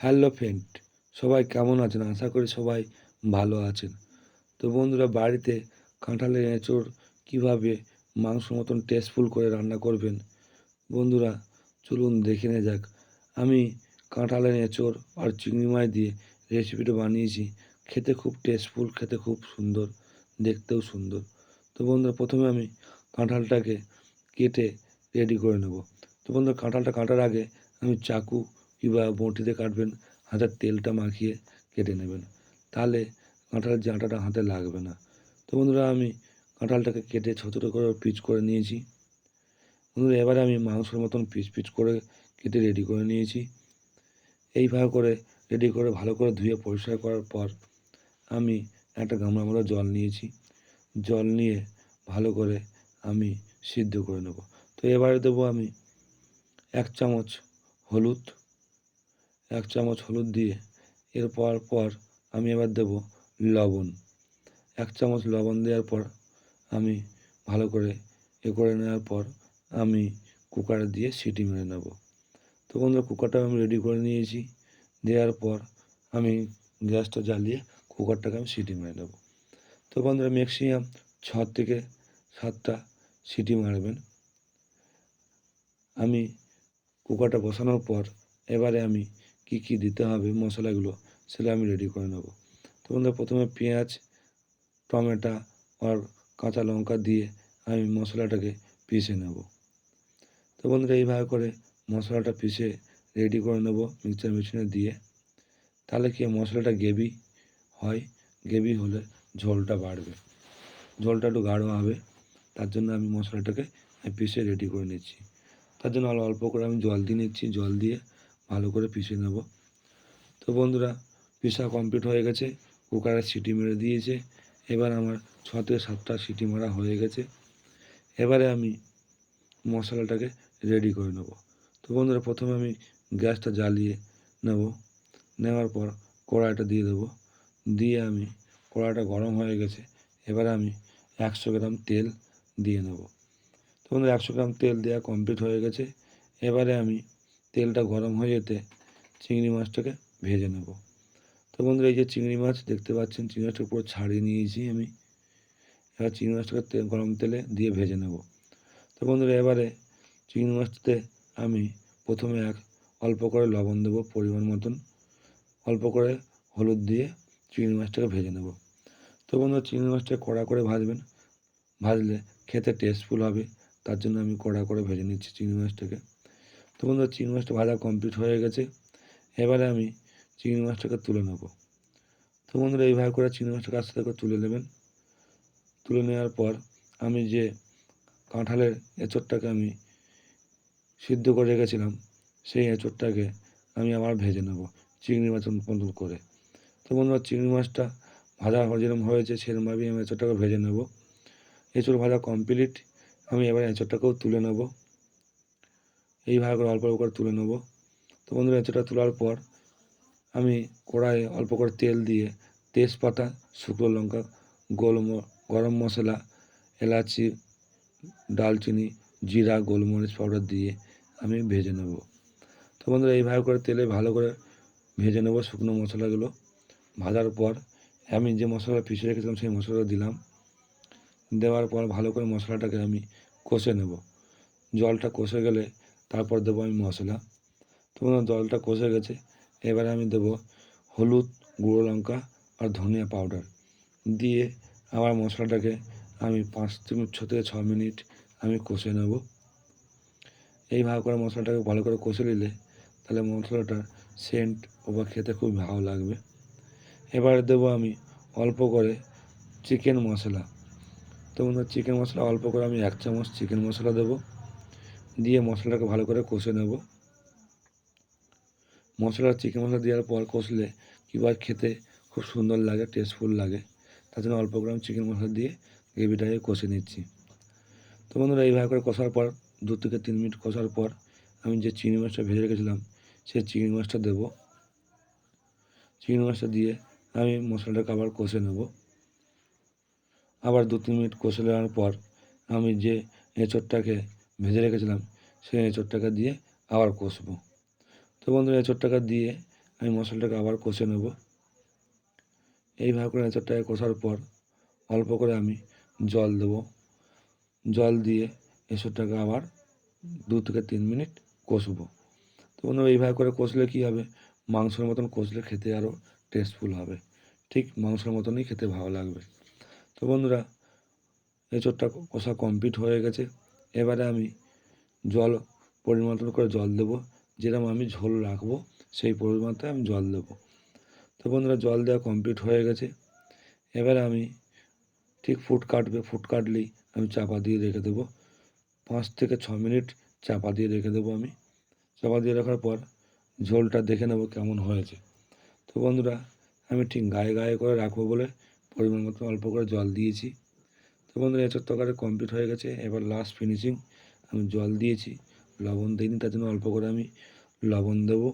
Hello friend সবাই কেমন আছেন? আশা করি সবাই ভালো আছেন। তো বন্ধুরা, বাড়িতে কাঁঠালের এঁচড় কীভাবে মাংস মতন টেস্টফুল করে রান্না করবেন? বন্ধুরা, চলুন দেখে নেওয়া যাক। আমি কাঁঠালের এঁচড় আর চিংড়ি মাছ দিয়ে রেসিপিটা বানিয়েছি। খেতে খুব টেস্টফুল খেতে খুব সুন্দর, দেখতেও সুন্দর। তো বন্ধুরা, প্রথমে আমি কাঁঠালটাকে কেটে রেডি করে নেব। তো বন্ধুরা, কাঁঠালটা কাটার আগে আমি চাকু কিংবা বঁটিতে কাটবেন, হাতের তেলটা মাখিয়ে কেটে নেবেন। তাহলে কাঁঠালের যে আটাটা হাতে লাগবে না। তো বন্ধুরা, আমি কাঁঠালটাকে কেটে ছোটো ছোটো করে পিচ করে নিয়েছি। বন্ধুরা, এবারে আমি মাংসের মতন পিচ পিচ করে কেটে রেডি করে নিয়েছি। এইভাবে করে রেডি করে ভালো করে ধুয়ে পরিষ্কার করার পর আমি একটা গামলার মতো জল নিয়েছি। জল নিয়ে ভালো করে আমি সিদ্ধ করে নেব। তো এবারে দেবো আমি এক চামচ হলুদ এক চামচ হলুদ দিয়ে এরপর পর আমি এবার দেব লবণ। এক চামচ লবণ দেওয়ার পর আমি ভালো করে এ করে নেওয়ার পর আমি কুকারে দিয়ে সিটি মেরে নেব। তো বন্ধুরা কুকারটা আমি রেডি করে নিয়েছি। দেওয়ার পর আমি গ্যাসটা জ্বালিয়ে কুকারটাকে আমি সিটি মেরে নেব। তো বন্ধুরা ম্যাক্সিমাম ছ থেকে সাতটা সিটি মারবেন। আমি কুকারটা বসানোর পর এবারে আমি কি কি দিতে হবে, মশলাগুলো, সেটা আমি রেডি করে নেব। তো বন্ধুরা, প্রথমে পেঁয়াজ, টমেটো আর কাঁচা লঙ্কা দিয়ে আমি মশলাটাকে পিষে নেব। তো বন্ধুরা, এইভাবে করে মশলাটা পিষে রেডি করে নেব মিক্সচার মেশিনে দিয়ে। তাহলে কি মশলাটা গ্রেভি হয়? গ্রেভি হলে ঝোলটা বাড়বে। ঝোলটা একটু গাঢ় হবে। তার জন্য আমি মশলাটাকে পিষে রেডি করে নিচ্ছি। তার জন্য অল্প করে আমি জল দিয়ে নিচ্ছি। জল দিয়ে ভালো করে পিষে নেব। তো বন্ধুরা পিসা কমপ্লিট হয়ে গেছে। কুকারে সিটি মেরে দিয়েছে। এবার আমার ছ থেকে সাতটা সিটি মারা হয়ে গেছে। এবারে আমি মশলাটাকে রেডি করে নেব। তো বন্ধুরা, প্রথমে আমি গ্যাসটা জ্বালিয়ে নেব। নেওয়ার পর কড়াইটা দিয়ে দেবো। দিয়ে আমি, কড়াইটা গরম হয়ে গেছে। এবারে আমি একশো গ্রাম তেল দিয়ে নেব। তো বন্ধুরা, একশো গ্রাম তেল দেওয়া কমপ্লিট হয়ে গেছে। এবারে আমি তেলটা গরম হয়ে যেতে চিংড়ি মাছটাকে ভেজে নেব। তো বন্ধুরা, এই যে চিংড়ি মাছ দেখতে পাচ্ছেন, চিংড়ি মাছটা পুরো ছাড়িয়ে নিয়েছি আমি। এবার চিংড়ি মাছটাকে গরম তেলে দিয়ে ভেজে নেব। তো বন্ধুরা, এবারে চিংড়ি মাছটাতে আমি প্রথমে এক অল্প করে লবণ দেবো পরিমাণ মতন। অল্প করে হলুদ দিয়ে চিংড়ি মাছটাকে ভেজে নেব। তো বন্ধুরা, চিংড়ি মাছটা কড়া করে ভাজবেন। ভাজলে খেতে টেস্টফুল হবে। তার জন্য আমি কড়া করে ভেজে নিচ্ছি চিংড়ি মাছটাকে। তো চিংড়ি মাছটা ভাজা কমপ্লিট হয়ে গেছে। এবারে আমি চিংড়ি মাছটাকে তুলে নেব। তো বন্ধুরা, এইভাবে করে চিংড়ি মাছটাকে আস্তে করে তুলে নেবেন। তুলে নেওয়ার পর আমি যে কাঁঠালের এঁচড়টাকে আমি সিদ্ধ করে রেখেছিলাম, সেই এঁচড়টাকে আমি আবার ভেজে নেব চিংড়ি মাছ মতন করে। তো বন্ধুরা, চিংড়ি মাছটা ভাজা যেরকম হয়েছে, সেরকমভাবেই আমি এঁচড়টাকে ভেজে নেব। এঁচড় ভাজা কমপ্লিট আমি এবার এঁচড়টাকেও তুলে নেব। এইভাবে করে অল্প অল্প করে তুলে নেব। তো বন্ধুরা এঁচড়টা তোলার পর আমি কড়াইয়ে অল্প করে তেল দিয়ে তেজপাতা, শুকনো লঙ্কা, গোলম, গরম মশলা, এলাচি, ডালচিনি, জিরা, গোলমরিচ পাউডার দিয়ে আমি ভেজে নেব। তো বন্ধুরা এইভাবে করে তেলে ভালো করে ভেজে নেব শুকনো মশলাগুলো। ভাজার পর আমি যে মশলা পিছিয়ে রেখেছিলাম, সেই মশলা দিলাম। দেওয়ার পর ভালো করে মশলাটাকে আমি কষে নেব। জলটা কষে গেলে তারপর দেবো আমি মশলা। তো বন্ধুরা, জলটা কষে গেছে। এবারে আমি দেবো হলুদ, গুঁড়ো লঙ্কা আর ধনিয়া পাউডার দিয়ে আবার মশলাটাকে আমি পাঁচ থেকে ছ থেকে ছ মিনিট আমি কষে নেব। এইভাবে করে মশলাটাকে ভালো করে কষে নিলে তাহলে মশলাটার সেন্ট বা খেতে খুব ভালো লাগবে। এবারে দেবো আমি অল্প করে চিকেন মশলা। তো চিকেন মশলা অল্প করে আমি এক চামচ চিকেন মশলা দেবো। দিয়ে মশলাটাকে ভালো করে কষে নেব। মশলা চিকেন মশলা দেওয়ার পর কষলে কিংবা খেতে খুব সুন্দর লাগে টেস্টফুল লাগে। তার জন্য অল্প করে আমি চিকেন মশলা দিয়ে গ্রেভিটাকে কষে নিচ্ছি। তো বন্ধুরা, এইভাবে করে কষার পর, দু থেকে তিন মিনিট কষার পর আমি যে চিংড়ি মাছটা ভেজে রেখেছিলাম সেই চিংড়ি মাছটা দেবো। চিংড়ি মাছটা দিয়ে আমি মশলাটাকে আবার কষে নেব। আবার দু তিন মিনিট কষে নেওয়ার পর আমি যে এঁচড়টাকে ভেজে রেখেছিলাম, সেই এঁচড়টাকে দিয়ে আবার কষবো। তো বন্ধুরা এঁচড়টাকে দিয়ে আমি মশলাটাকে আবার কষে নেব। এইভাবে করে এঁচড়টাকে কষার পর অল্প করে আমি জল দেব। জল দিয়ে এঁচড়টাকে আবার দু থেকে তিন মিনিট কষবো। তো বন্ধুরা, এইভাবে করে কষলে কী হবে? মাংসের মতন কষলে খেতে আরও টেস্টফুল হবে। ঠিক মাংসের মতনই খেতে ভালো লাগবে। তো বন্ধুরা এঁচড়টা কষা কমপ্লিট হয়ে গেছে। এবারে আমি জল পরিমাণ করে জল দেবো। যেরকম আমি ঝোল রাখব, সেই পরিমাণতে আমি জল দেবো। তো বন্ধুরা, জল দেওয়া কমপ্লিট হয়ে গেছে। এবারে আমি ঠিক ফুট কাটবে, ফুট কাটলেই আমি চাপা দিয়ে রেখে দেবো। পাঁচ থেকে ছ মিনিট চাপা দিয়ে রেখে দেবো আমি। চাপা দিয়ে রাখার পর ঝোলটা দেখে নেব কেমন হয়েছে। তো বন্ধুরা, আমি ঠিক গায়ে গায়ে করে রাখব বলে পরিমাণ মতো অল্প করে জল দিয়েছি। তো বন্ধুরা এঁচড় তরকারি কমপ্লিট হয়ে গেছে। এবার লাস্ট ফিনিশিং আমি জল দিয়েছি। লবণ দিইনি, তার জন্য অল্প করে আমি লবণ দেবো।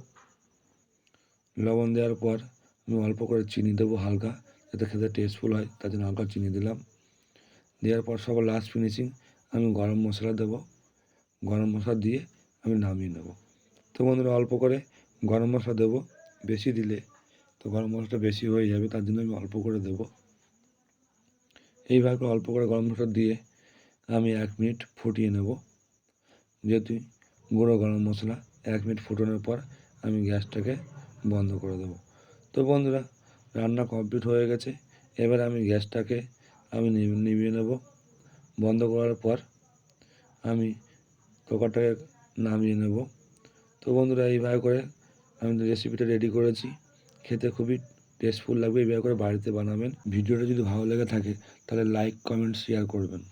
লবণ দেওয়ার পর আমি অল্প করে চিনি দেবো হালকা, যাতে খেতে টেস্টফুল হয়, তার জন্য হালকা চিনি দিলাম। দেওয়ার পর সবার লাস্ট ফিনিশিং আমি গরম মশলা দেবো। গরম মশলা দিয়ে আমি নামিয়ে নেব। তো বন্ধুরা, অল্প করে গরম মশলা দেবো, বেশি দিলে তো গরম মশলাটা বেশি হয়ে যাবে, তার জন্য আমি অল্প করে দেবো। এইভাবে অল্প করে গরম মশলা দিয়ে আমি এক মিনিট ফুটিয়ে নেব। যেহেতু গুঁড়ো গরম মশলা এক মিনিট ফুটানোর পর আমি গ্যাসটাকে বন্ধ করে দেবো। তো বন্ধুরা, রান্না কমপ্লিট হয়ে গেছে। এবার আমি গ্যাসটাকে আমি নিভিয়ে নেব। বন্ধ করার পর আমি তরকারিটাকে নামিয়ে নেব। তো বন্ধুরা, এইভাবে করে আমি রেসিপিটা রেডি করেছি। খেতে খুবই টেস্টফুল লাগবে এইভাবে করে বাড়িতে বানাবেন। ভিডিওটা যদি ভালো লেগে থাকে, তাহলে লাইক কমেন্ট শেয়ার করবেন।